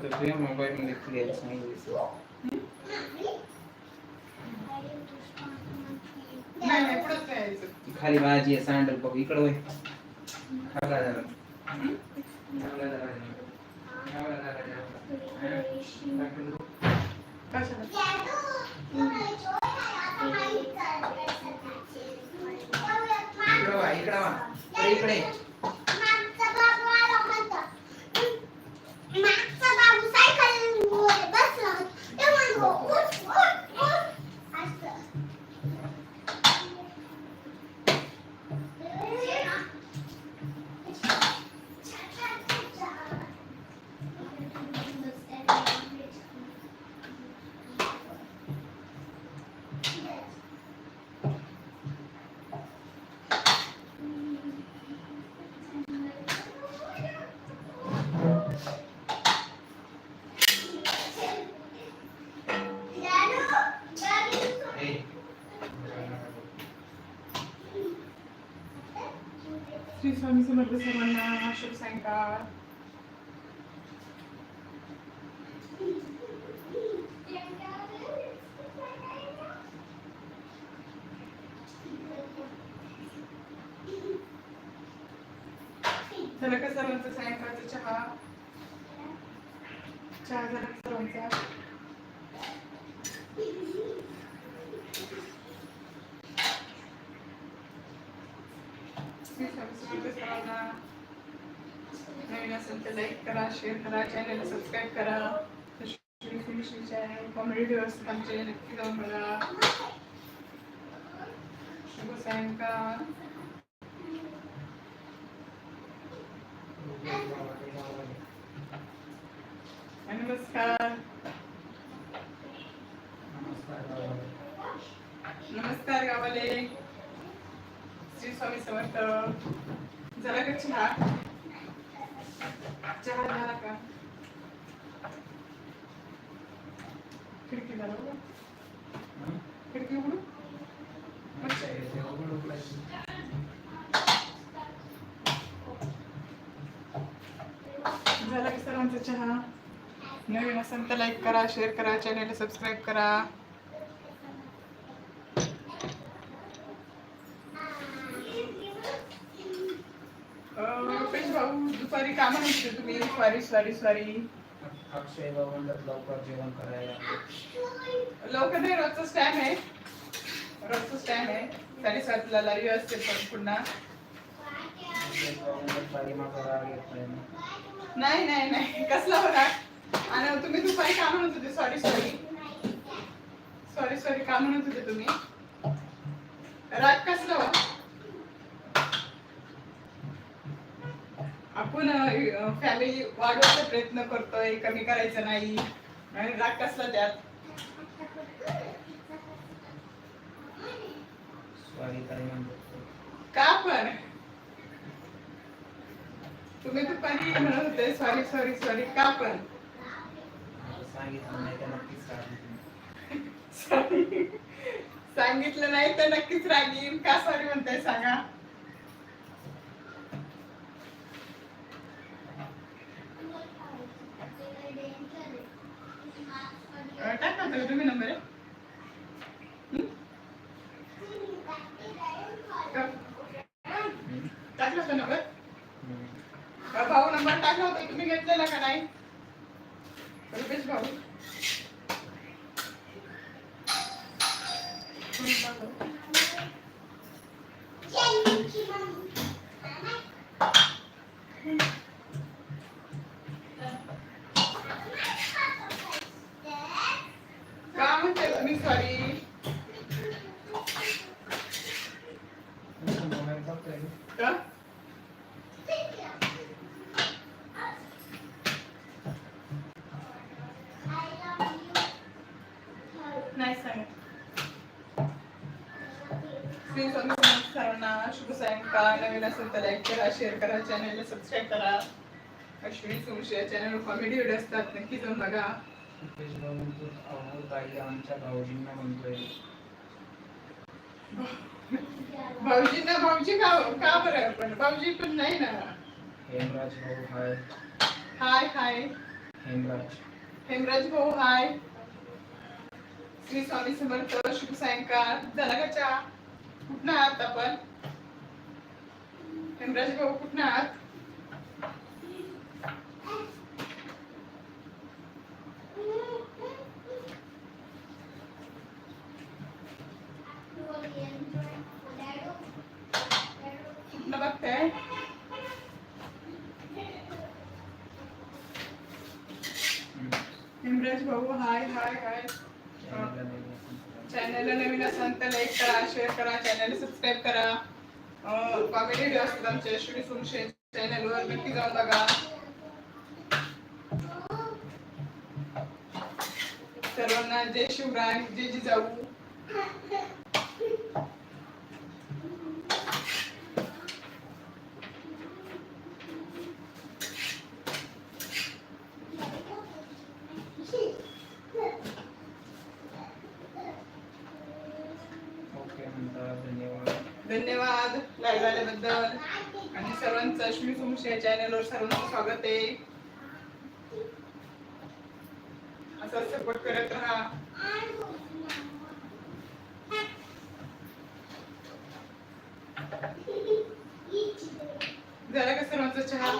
तुझ्या सांगितलं यायचं? खाली माझी आहे सँडल बघ इकडं वय. खाला जरा वा इकडं वा इकडे इकडे ए. श्री स्वामी समर्थ सर्वांना शुभ सायंकाळ झालं का सर्वांचा सायंकाळचा चहा. चहा झाला का सर्वांचा? सर्वांना नवीन असेल तर लाईक करा शेअर करा चॅनल सबस्क्राईब करा. श्री चॅनल कॉमेडी व्हिडिओज आमचे नक्की जाऊन बघा. शुभ सायंकाळ. नमस्कार. नमस्कार गावाले. श्री स्वामी समर्थ. झाला का चहा? चहा झाला का? खिडकी झाला उघडू झाला की सर्वांचा चहा. नवीन असेल तर लाईक करा शेअर करा चॅनेल सबस्क्राईब करा. भाऊ दुपारी कामा नसते तुम्ही स्वारी स्वारी स्वारी अक्षय बाबांना लवकर जेवण करायला. लवकर नाही रोजचाच टाइम आहे. रोजचाच टाइम आहे. साडेसातला लाईव्ह असते पण पुन्हा. नाही. नाही नाही. कसला बघा आणि तुम्ही दुपारी का म्हणत होते? सॉरी सॉरी सॉरी सॉरी का म्हणत होते तुम्ही? राग कसला आपण फॅमिली वाढवायचा प्रयत्न करतोय कमी करायचं नाही आणि राग कसला त्यात? का पण? तुम्ही दुपारी म्हणत होते सॉरी सॉरी सॉरी का पण? तर. सांगितलं नाही तर नक्कीच रागीन का सॉरी म्हणताय सांगा? टाका होता तुम्ही नंबर? टाकला होता नंबर भाऊ नंबर टाकला होता तुम्ही घेतलेला का नाही रुपेश भाऊ असेल तर लाईक करा शेअर करा चॅनलला सबस्क्राईब करा. अश्विनी सुमशे चॅनलवर कॉमेडी व्हिडिओ असतात नक्की जाऊन बघा. म्हणतो, आमच्या भाऊजींना म्हणतोय भाऊजींना भाऊजी का का बरं पण? भाऊजी पण नाही ना? हेमराज भाऊ हाय हाय हाय हेमराज हेमराज भाऊ हाय श्री स्वामी समर्थ शुभ सायंकाळ. झाला का चहा? कुठं आहात आपण? हेमराज भाऊ कुठं आहात? कुठनं बघताय? हेमराज भाऊ हाय हाय हाय. चॅनलला नवीन असाल तर लाईक करा शेअर करा चॅनल सबस्क्राईब करा. कॉमेडी व्हिडिओ असतात आमचे श्री सुमशे चॅनलवर नक्की जाऊन बघा. सर्वांना जय शिवराय जय जिजाऊ. ओके धन्यवाद. धन्यवाद लाईव्ह आल्याबद्दल. आणि सर्वांचं श्री सुमशे चॅनलवर सर्वांचं स्वागत आहे. असं सपोर्ट करत राहा. झाला का सर्वांचा चहा?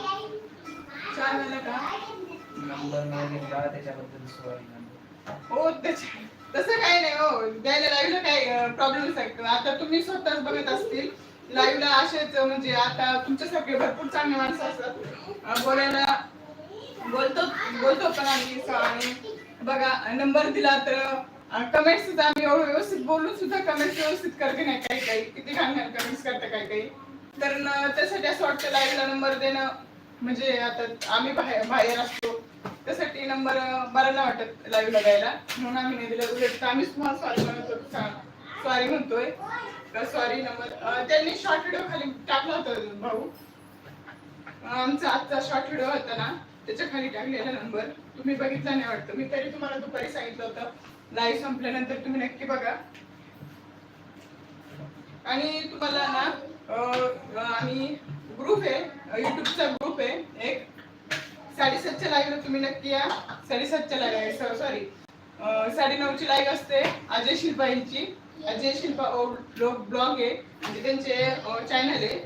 चहा झाला का? नंबर नाही घेतला त्याच्याबद्दल सॉरी नंबर हो त्याच्या तसं काही नाही हो. द्यायला लाईव्हला काय प्रॉब्लेम सांगतो आता तुम्ही स्वतःच बघत असतील. लाईव्हला असेच म्हणजे आता तुमच्यासारखे भरपूर चांगले माणसं असतात. बोलायला बोलतो बोलतो पण आम्ही बघा नंबर दिला तर कमेंट सुद्धा आम्ही एवढं व्यवस्थित बोलून सुद्धा कमेंट व्यवस्थित करते नाही काही काही. किती घाण घाण कमेंट्स करते काही काही. तर त्यासाठी असं वाटतं लाईव्हला नंबर देणं म्हणजे आता आम्ही बाहेर बाहेर असतो. त्यासाठी नंबर बरा नाही वाटत लाईव्ह लागायला म्हणून आम्ही नाही दिलं. उलट आम्हीच तुम्हाला सॉरी म्हणतो सॉरी म्हणतोय. Sorry number. त्यांनी शॉर्ट व्हिडिओ खाली टाकला होता भाऊ. आमचा आजचा शॉर्ट व्हिडिओ होता ना त्याच्याखाली टाकलेला नंबर. तुम्ही बघितला नाही वाटतं. मी तरी तुम्हाला दुपारी सांगितलं होतं. लाईव्ह संपल्यानंतर तुम्ही नक्की बघा. आणि तुम्हाला ना आम्ही ग्रुप आहे. युट्यूबचा ग्रुप आहे. एक. साडेसातच्या लाईव्हला तुम्ही नक्की या. साडेसातच्या लाईव्ह सॉरी साडेनऊची लाईव्ह असते अजय शिल्पा यांची अजय शिल्पा ब्लॉग आहे. म्हणजे त्यांचे चॅनल आहे.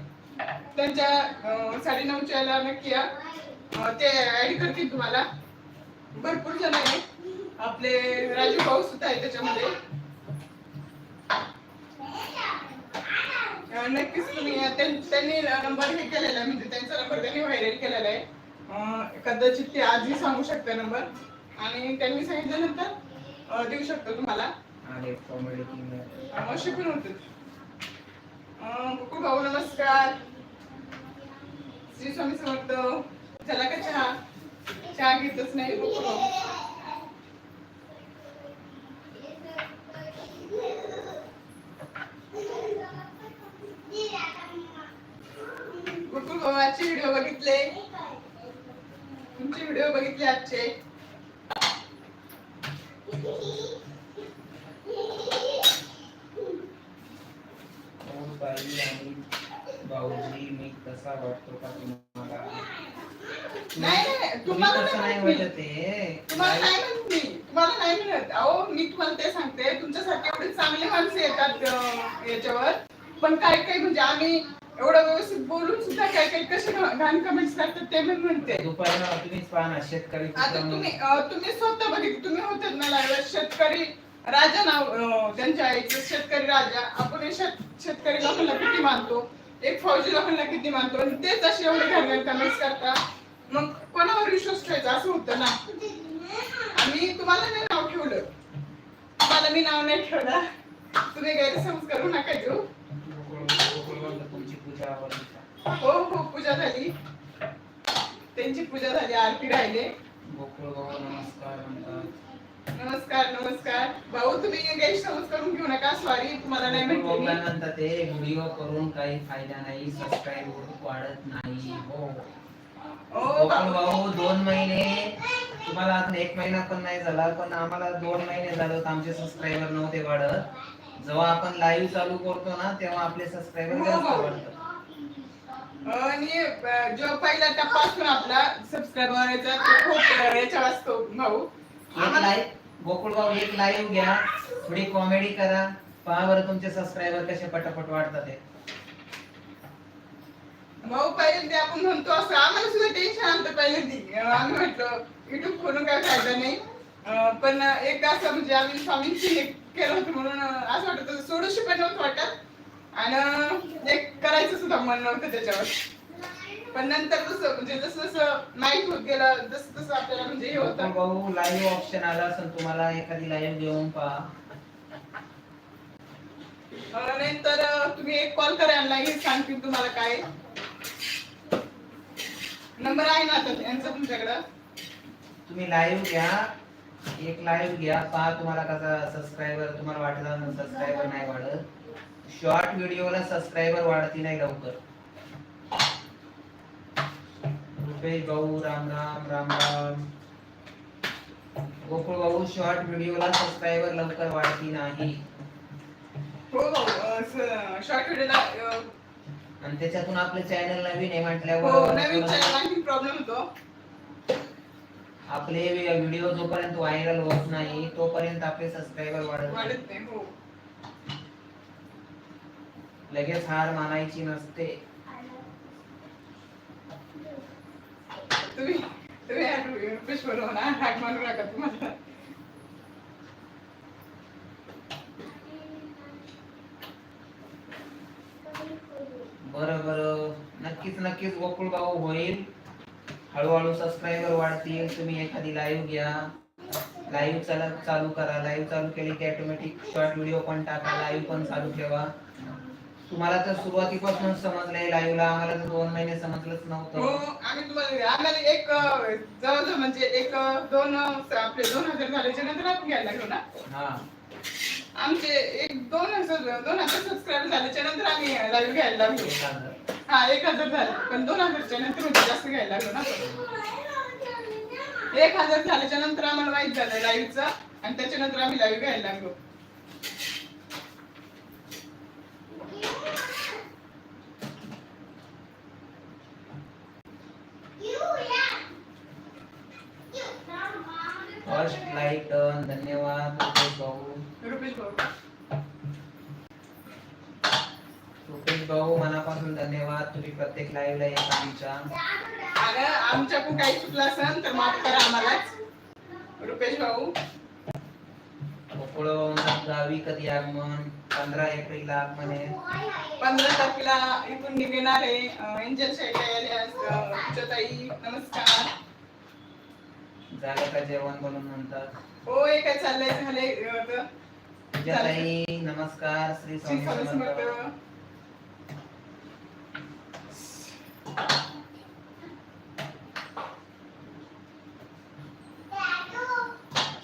त्यांच्या साडे नऊच्या ला नक्की या. ते ऍड करतील तुम्हाला. भरपूर जण आहे. आपले राजू भाऊ सुद्धा आहे त्याच्यामध्ये. नक्कीच तुम्ही त्यांनी नंबर हे केलेला आहे. म्हणजे त्यांचा नंबर त्यांनी व्हायरल केलेला आहे. कदाचित ते आजही सांगू शकते नंबर. आणि त्यांनी सांगितल्यानंतर देऊ शकतो तुम्हाला. अं, शिकून होते. कुकू भाऊ नमस्कार. श्री स्वामी समर्थ. झाला का चहा? चहा घेतच नाही कुकू भाऊ कुकू भाऊ आजचे व्हिडिओ बघितले तुमचे व्हिडिओ बघितले आजचे हो बाई आणि भाऊजी मी कसा वाटतो का तुम्हाला नाही, नाही, तुम्ही तुम्हाला कसं नाही नाही वाटत आहे तुम्हाला नाही म्हणत मी तुम्हाला नाही म्हणत अहो मी तुम्हाला ते सांगते तुमच्यासाठी एवढे चांगले माणसं येतात अं, याच्यावर पण काय काय म्हणजे आम्ही एवढं व्यवस्थित बोलून सुद्धा काय काय कसे घाण कमेंट्स करतात ते पण म्हणते. दुपारला तुम्हीच पहा ना शेतकरी आता तुम्ही अं, तुम्ही स्वतः बघितलं तुम्ही होतात ना live शेतकरी राजा नाव अं, त्यांच्या आईचं शेतकरी राजा. आपण हे शेत शेतकरी लोकांना किती मानतो? एक फौजी लोकांना किती मानतो? आणि तेच असे एवढे घाण घाण कमेंट्स करतात. मग कोणावर विश्वास ठेवायचा? असं होतं ना. आम्ही तुम्हाला नाही नाव ठेवलं. तुम्हाला मी नाव नाही ठेवलं. तुम्ही गैरसमज करू नका घेऊ तुमची पूजा? हो हो पूजा झाली. त्यांची पूजा झाली आरती राहिले. गोकुळ बाबा नमस्कार म्हणतात. नमस्कार नमस्कार. भाऊ तुम्ही गैरसमज करून घेऊ नका. सॉरी तुम्हाला नाही. म्हणतात ते व्हिडिओ करून काही फायदा नाही सबस्क्राईब वाढत नाही. हो. भाऊ दोन महिने तुम्हाला अजून एक महिना पण नाही झाला पण आम्हाला दोन महिने झाले आमचे सबस्क्रायबर नव्हते वाढत. जेव्हा आपण लाईव्ह चालू करतो ना तेव्हा आपले सबस्क्रायबर हो, जास्त हो. वाढतात. आणि अं, जो पहिला टप्पा असतो ना आपला सबस्क्राईब करायचा तो खूप अं, याच्यावर असतो भाऊ. एक आम्हाला लाईव्ह गोकुळ भाऊ एक लाईव्ह घ्या. थोडी कॉमेडी करा. पहा बरं तुमचे सबस्क्रायबर कसे पटापट वाढतात ते भाऊ पहिल्यांदा आपण म्हणतो असं आम्हाला सुद्धा टेन्शन आलं पहिल्यांदी. आम्ही म्हटलो युट्यूब खोलून काय फायदा नाही? अं, पण एकदा असं म्हणजे आम्ही स्वामींची हे केलं होतं म्हणून असं वाटत होतं सोडूशी पण नव्हतं वाटत. आणि एक करायचं सुद्धा मन नव्हतं त्याच्यावर. पण नंतर जसं म्हणजे जसं जसं माहीत होत गेलं जसं तसं आपल्याला म्हणजे हे होतं. भाऊ लाईव्ह ऑप्शन आला असेल तुम्हाला एखादी लाईव्ह घेऊन पहा. नंतर तुम्ही एक कॉल करा यांना हे सांगतील तुम्हाला काय. नंबर आहे ना आता यांचा तुमच्याकडं. तुम्ही लाईव्ह घ्या. एक लाईव्ह घ्या. पहा तुम्हाला कसा सबस्क्रायबर तुम्हाला वाटलं सबस्क्रायबर नाही वाढत. शॉर्ट व्हिडिओला सबस्क्रायबर वाढती नाही लवकर. रुपेश भाऊ राम राम राम राम. गोकुळ भाऊ शॉर्ट व्हिडिओला सबस्क्रायबर लवकर वाढती नाही. हो शॉर्ट व्हिडिओला आणि त्याच्यातून आपलं चॅनल नवीन आहे हो म्हटल्यावर नवीन चॅनल आणखी प्रॉब्लेम होतो. आपले व्हिडिओ जोपर्यंत व्हायरल होत नाही तोपर्यंत आपले सबस्क्रायबर वाढत नाही. हो. लगेच हार मानायची नसते. तुम्ही तुम्ही रुपेश बरोबर ना हाक मारू नका तुम्हाला. बरं बरं. नक्कीच नक्कीच गोकुळ भाऊ होईल. हळूहळू सबस्क्रायबर वाढतील तुम्ही एखादी लाईव्ह घ्या. लाईव्ह चला चालू करा. लाईव्ह चालू केली की ऑटोमॅटिक शॉर्ट व्हिडिओ पण टाका. लाईव्ह पण चालू ठेवा. तुम्हाला तर सुरुवातीपासून समजलंय लाईव्हला आम्हाला तर दोन महिने समजलंच हो नव्हतं आम्ही तुम्हाला आम्हाला एक जवळजवळ म्हणजे एक दोन आपले दोन हजार झाल्याच्यानंतर आपण घ्यायला लागलो ना? हा. आमचे एक दोन हजार दोन हजार सबस्क्राईब झाल्याच्यानंतर आम्ही लाईव्ह घ्यायला लागलो. हा एक हजार झाले. पण दोन हजारच्या नंतर जास्त घ्यायला लागलो ना. एक हजार झाल्याच्यानंतर आम्हाला माहीत झालं लाईव्हचं आणि त्याच्यानंतर आम्ही लाईव्ह घ्यायला लागलो. फर्स्ट डन धन्यवाद. रुपेश भाऊ. रुपेश भाऊ रुपेश भाऊ मनापासून धन्यवाद. तुम्ही प्रत्येक लाईव्हला येत आमच्या आणि आमच्याकडून काही चुकलं असेल तर माफ करा आम्हालाच रुपेश भाऊ. गोकुळ गावी कधी आगमन? पंधरा एप्रिल आगमन आहे. पंधरा तारखेला इथून निघणार आहे एंजल आल्या ताई नमस्कार. झालं का जेवण बनवून म्हणतात? हो काय चाललंय? झालंय नमस्कार. श्री श्री स्वामी स्वामी समर्थ समर्थ.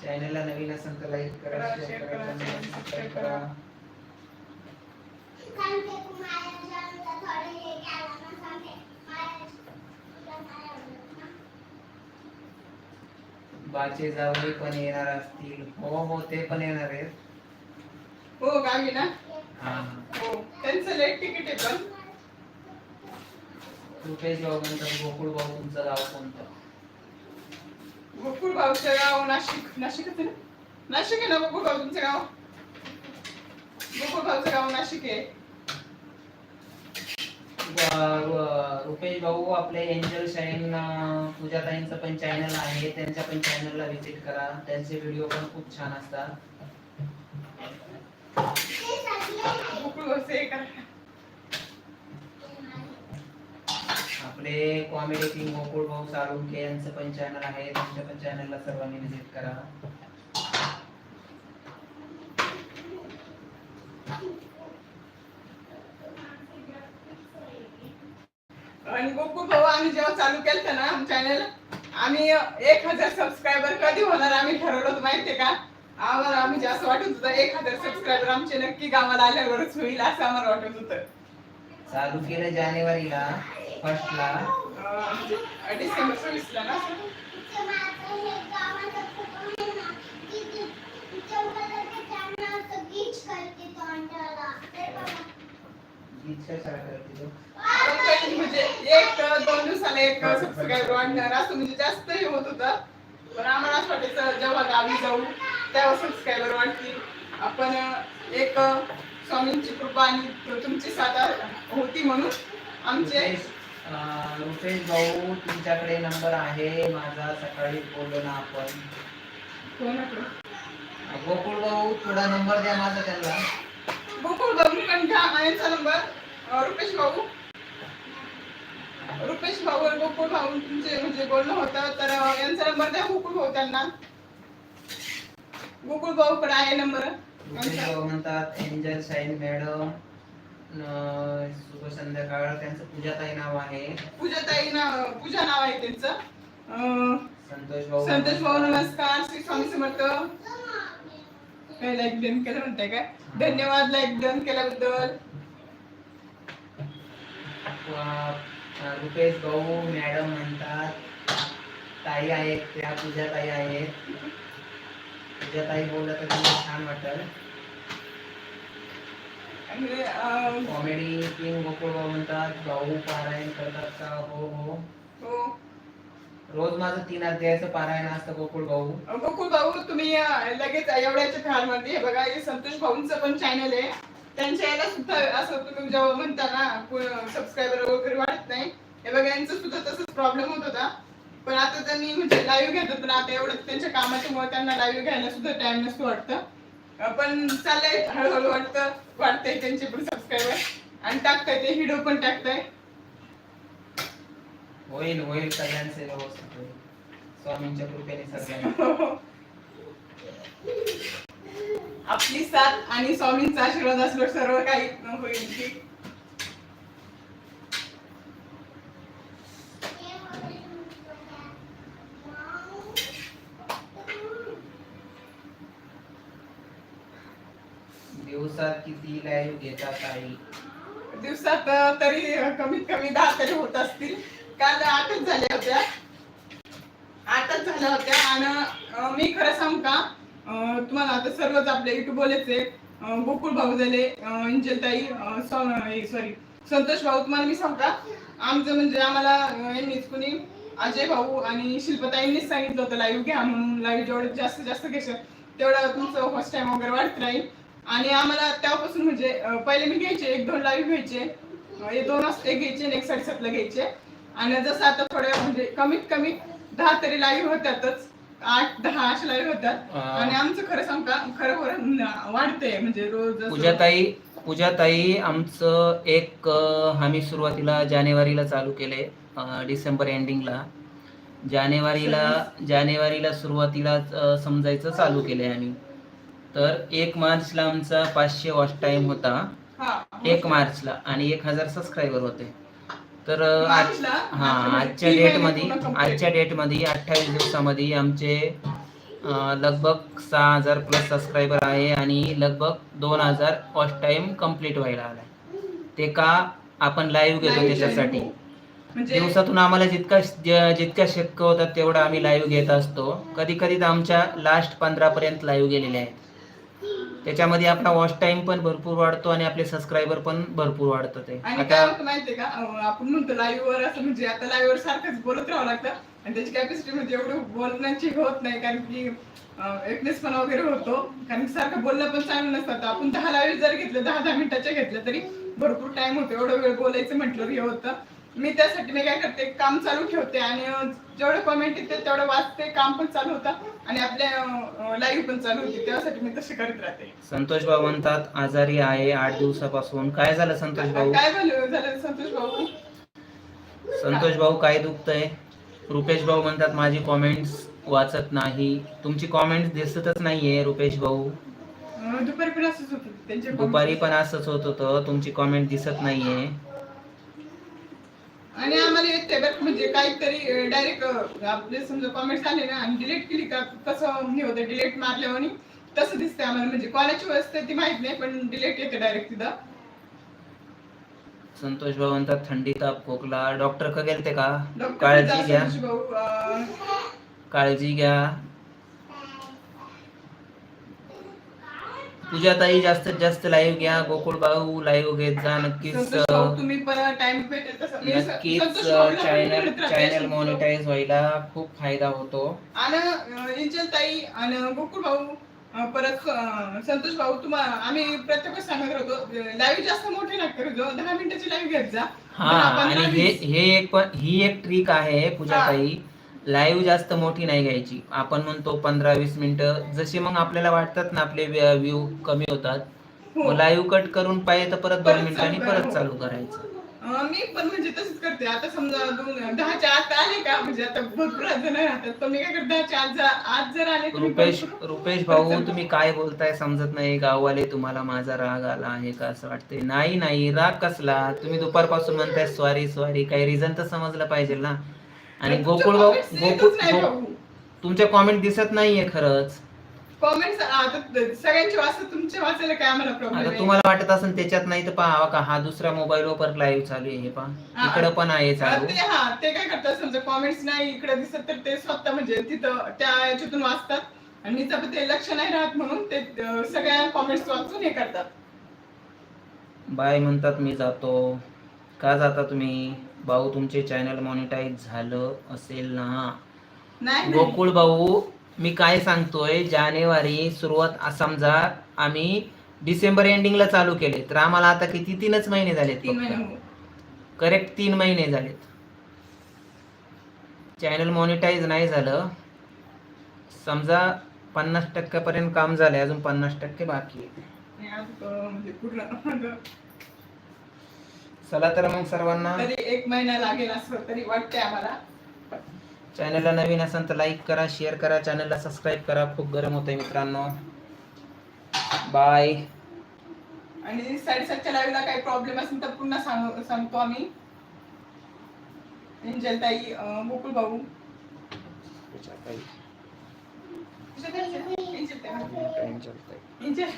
चॅनलला नवीन असेल तर लाईक करा करा, शेअर करा सबस्क्राईब करा. बाचे जावई पण येणार असतील. हो हो ते पण येणार आहेत. हो गावी ना? हा. हो त्यांचं लेट तिकीट आहे पण. रुपेश भाऊ म्हणतात गोकुळ भाऊ तुमचं गाव कोणतं? भाऊचं गाव नाशिक नाशिकच आहे ना नाशिक आहे ना गोकुळ भाऊ तुमचं गाव गोकुळ भाऊचं गाव नाशिक आहे रुपेश भाऊ आपले एंजल शाईन पूजाताईंचं पण चॅनल आहे त्यांच्या पण चॅनलला व्हिजिट करा त्यांचे व्हिडिओ पण खूप छान असतात गोकुळ भाऊचं हे करा आपले कॉमेडी किंग गोकुळ भाऊ साळुंके यांचं पण चॅनल आहे. त्यांच्या पण चॅनलला सर्वांनी व्हिजिट करा. आणि गोकुळ भाऊ आम्ही जेव्हा चालू केलं ना चॅनल आम्ही एक हजार सबस्क्रायबर कधी होणार आम्ही ठरवलं होतं माहितीये का? आम्हाला आम्ही जास्त वाटत होतं एक हजार सबस्क्रायबर आमचे नक्की गावाला आल्यावरच होईल असं आम्हाला वाटत होतं. चालू केलं जानेवारीला. फर्स्टला. डिसेंबर सव्वीसला ना म्हणजे एक दोन दिवसाला एक सबस्क्राईबर वाढणार असं म्हणजे जास्त हे होत होतं पण आम्हाला असं वाटायचं जेव्हा गावी जाऊ तेव्हा सबस्क्रायबर वाढतील आपण एक स्वामींची कृपा आणि तुमची साथ होती म्हणून आमचे रुपेश भाऊ तुमच्याकडे नंबर आहे माझा सकाळी बोललो ना आपण. गोकुळ भाऊ थोडा नंबर द्या माझा त्यांना. गोकुळ भाऊ घ्या यांचा नंबर रुपेश भाऊ. रुपेश भाऊ गोकुळ भाऊ तुमचे म्हणजे बोलणं होतं तर यांचा नंबर द्या गोकुळ भाऊ त्यांना. गोकुळ भाऊ कडे आहे नंबर म्हणतात एंजल साईन मॅडम शुभ संध्याकाळ. त्यांचं पूजाताई नाव आहे. पूजा ताई ना पूजा नाव आहे त्यांचं. अं, संतोष भाऊ संतोष भाऊ नमस्कार. श्री स्वामी समर्थ. काय लाईक डन केलं म्हणताय काय? धन्यवाद लाईक डन केल्याबद्दल. अं, रुपेश भाऊ मॅडम म्हणतात. ताई आहेत त्या पूजा ताई आहेत. पूजा ताई बोललं तर तुम्हाला छान अं, कॉमेडी किंग गोकुळ भाऊ म्हणतात भाऊ पारायण करतात का? हो हो. हो. रोज माझं तीन अध्यायाचं पारायण असतं गोकुळ भाऊ गोकुळ भाऊ तुम्ही लगेच एवढ्याच्या फारमध्ये हे बघा हे संतोष भाऊंचं पण चॅनल आहे. त्यांच्या याला सुद्धा असं तुम्ही जेव्हा म्हणता ना सबस्क्रायबर वगैरे वाढत नाही हे बघा यांचं सुद्धा तसंच प्रॉब्लेम होत होता. पण आता त्यांनी म्हणजे लाईव्ह घेतात पण आता एवढं त्यांच्या कामाच्यामुळे त्यांना लाईव्ह घ्यायला सुद्धा टाइम नसतो वाटतं. पण चाललंय हळूहळू वाटतं. वाढतंय त्यांचे पण सबस्क्रायबर आणि टाकताय ते व्हिडिओ पण टाकताय. होईल होईल सगळ्यांचे व्यवस्थित होईल. स्वामींच्या कृपेने सगळ्यांना आपली साथ आणि स्वामींचा आशीर्वाद असलो सर्व काही होईल. ठीक दिवसात किती लाईव्ह घेतात आई? दिवसात तरी कमीत कमी दहा तरी होत असतील. काल आठच झाल्या होत्या. आठच झाल्या होत्या आणि मी खरं सांग का? तुम्हाला आता सर्वच आपले युट्यूबवालेचे अं, गोकुळ भाऊ झाले इंजलताई सॉरी संतोष भाऊ तुम्हाला मी सांगता का? आमचं म्हणजे आम्हाला यांनीच कुणी अजय भाऊ आणि शिल्पताईंनीच सांगितलं होतं लाईव्ह घ्या म्हणून. लाईव्ह जेवढं जास्त जास्त घेशाल तेवढं तुमचं फर्स्ट टाइम वगैरे वाढत राहील. आणि आम्हाला तेव्हापासून म्हणजे पहिले मी घ्यायचे एक दोन लाईव्ह घ्यायचे हे दोन वाजता एक घ्यायचे आणि एक साडेसातला घ्यायचे. आणि जसं आता थोड्या म्हणजे कमीत कमी दहा तरी लाईव्ह होतातच आठ दहा अशा लाईव्ह होतात. आणि आमचं खरं सांग का खरं खरं वाढतंय. म्हणजे रोज पूजाताई पूजाताई आमचं एक आम्ही सुरुवातीला जानेवारीला चालू केले डिसेंबर एंडिंगला जानेवारीला जानेवारीला सुरुवातीला समजायचं चालू केले आम्ही. तर एक मार्चला आमचा पाचशे वॉच टाइम होता. हा. एक मार्चला आणि एक हजार सबस्क्रायबर होते. तर आज? हा मार्चमध्ये आजच्या तीन डेट महिने मध्ये पूर्ण complete. आजच्या डेटमध्ये अठ्ठावीस दिवसामध्ये आमचे लगभग सहा हजार प्लस सबस्क्रायबर आहे आणि लगभग दोन हजार वॉच टाइम कंप्लीट व्हायला आलाय. ते का आपण लाईव्ह घेतो त्याच्यासाठी. channel. म्हणजे दिवसातून आम्हाला जितका ज- जितक्या शक्य होतात तेवढं आम्ही लाईव्ह घेत असतो. कधी कधी तर आमच्या लास्ट पंधरा पर्यंत लाईव्ह गेलेले आहेत. त्याच्यामध्ये आपला वॉच टाइम पण भरपूर वाढतो आणि आपले सबस्क्रायबर पण भरपूर वाढतात ते. आणि काय आता होतं माहितीये का? अं, आपण म्हणतो लाईव्ह वर असं म्हणजे आता लाईव्ह वर सारखंच बोलत राहावं लागतं. आणि त्याची कॅपॅसिटी म्हणजे एवढं बोलण्याची होत नाही कारण की एकनेस पण वगैरे होतो. कारण की सारखं बोलणं पण चांगलं नसतं. आपण दहा लाईव्ह जर घेतलं दहा दहा मिनिटाच्या घेतलं तरी भरपूर टाइम होतो. एवढं वेळ बोलायचं म्हटलं हे होतं. मी त्यासाठी मी काय करते काम चालू ठेवते आणि जेवढे कमेंट येते तेवढं वाचते काम पण चालू होतं आणि आपल्या लाईव्ह पण चालू होती. त्यासाठी मी तसे करत राहते. संतोष भाऊ म्हणतात आजारी आहे आठ दिवसापासून. काय झालं संतोष भाऊ? काय झालं? झालं संतोष भाऊ? संतोष भाऊ काय दुखतंय? रुपेश भाऊ म्हणतात माझी कॉमेंट्स वाचत नाही. तुमची कॉमेंट्स दिसतच नाहीये रुपेश भाऊ. दुपारी पण असंच होतं. दुपारी पण असंच होत होतं. तुमची कॉमेंट दिसत नाहीये. आणि आम्हाला येते बरं म्हणजे काहीतरी डायरेक्ट आपले समजा कॉमेंट्स आले ना आणि डिलीट केली का कसं हे होतं डिलीट मारल्यावर तसं दिसतंय आम्हाला. म्हणजे कोणाची असते ती माहीत नाही पण डिलीट येते डायरेक्ट तिथं. संतोष भाऊ म्हणतात थंडी ताप खोकला. डॉक्टर का गेलते का? डॉक्टर काळजी घ्या. काळजी घ्या. पूजाताई जास्तीत जास्त लाईव्ह घ्या. गोकुळ भाऊ लाईव्ह घेत जा. नक्कीच संतोष भाऊ, तुम्ही पण टाइम भेटेल तसं. मी स- नक्कीच चॅनल राहते. चॅनल मॉनिटाईज व्हायला खूप फायदा होतो. ताई आणि गोकुळ भाऊ परत संतोष भाऊ तुम्हाला आम्ही प्रत्येक सांगत होतो लाईव्ह जास्त मोठे नका करू जाऊ. दहा मिनिटाची लाईव्ह घेत जा. हा आणि हे. हे एक पण ही एक ट्रिक आहे पूजाताई लाईव्ह जास्त मोठी नाही घ्यायची. आपण म्हणतो पंधरा वीस मिनिटं. जशी मग आपल्याला वाटतात ना आपले व्ह्यू कमी होतात. हो. लाईव्ह कट करून पाहिजे तर परत दोन मिनिटांनी परत हो. चालू करायचं. अं, मी पण म्हणजे तसंच करते. आता समजा दोन दहाच्या आत आले का? म्हणजे आता भरपूर जण राहतात. पण मी काय करते दहाच्या आत जा- आत जर आले रुपेश रुपेश भाऊ तुम्ही काय बोलताय समजत नाही. गाववाले तुम्हाला माझा राग आला आहे का असं वाटतंय. नाही नाही. राग कसला? तुम्ही दुपारपासून म्हणताय स्वारी स्वारी काही रिझन तर समजलं पाहिजे ना. आणि तुमच्या गोकुळ भाऊ comments येतच गोकुळ नाही गो- भाऊ. तुमच्या कॉमेंट दिसत नाहीये खरंच. कॉमेंट्स आता सगळ्यांचे वाचत तुमचे वाचायला काय आम्हाला आता तुम्हाला वाटत असेल त्याच्यात नाही तर पहा का हा दुसऱ्या मोबाईल वर लाईव्ह चालू आहे हे पहा. हा. इकडं पण आहे चालू. ते हा ते काय करतात समजा कॉमेंट्स नाही इकडे दिसत तर ते स्वतः म्हणजे तिथं त्या याच्यातून वाचतात. आणि जर ते लक्ष नाही राहत म्हणून ते अं, सगळ्या कॉमेंट्स वाचून हे करतात. बाय म्हणतात मी जातो. का जाता तुम्ही? भाऊ तुमचे चॅनल मॉनिटाईज झालं असेल ना? नाही नाही. गोकुळ भाऊ मी काय सांगतोय? जानेवारी सुरुवात आ- समजा आम्ही डिसेंबर एंडिंगला चालू केले तर आम्हाला आता किती? तीनच महिने झालेत तीन महिने. हो. करेक्ट तीन महिने झालेत. चॅनल मॉनिटाईज नाही झालं. समजा पन्नास टक्क्यापर्यंत काम झालंय अजून पन्नास टक्के बाकी आहे आज, अं, म्हणजे पूर्ण चला तर मग सर्वांना. तरी एक महिना लागेल असं तरी वाटतंय आम्हाला. चॅनलला नवीन असेल तर लाईक करा शेअर करा चॅनलला सबस्क्राईब करा. खूप गरम होतंय मित्रांनो. बाय. आणि साडेसातच्या लाईव्हला काही प्रॉब्लेम असेल तर पुन्हा सांग सांगतो आम्ही. एंजल ताई गोकुळ भाऊ. एंजल ताई एंजल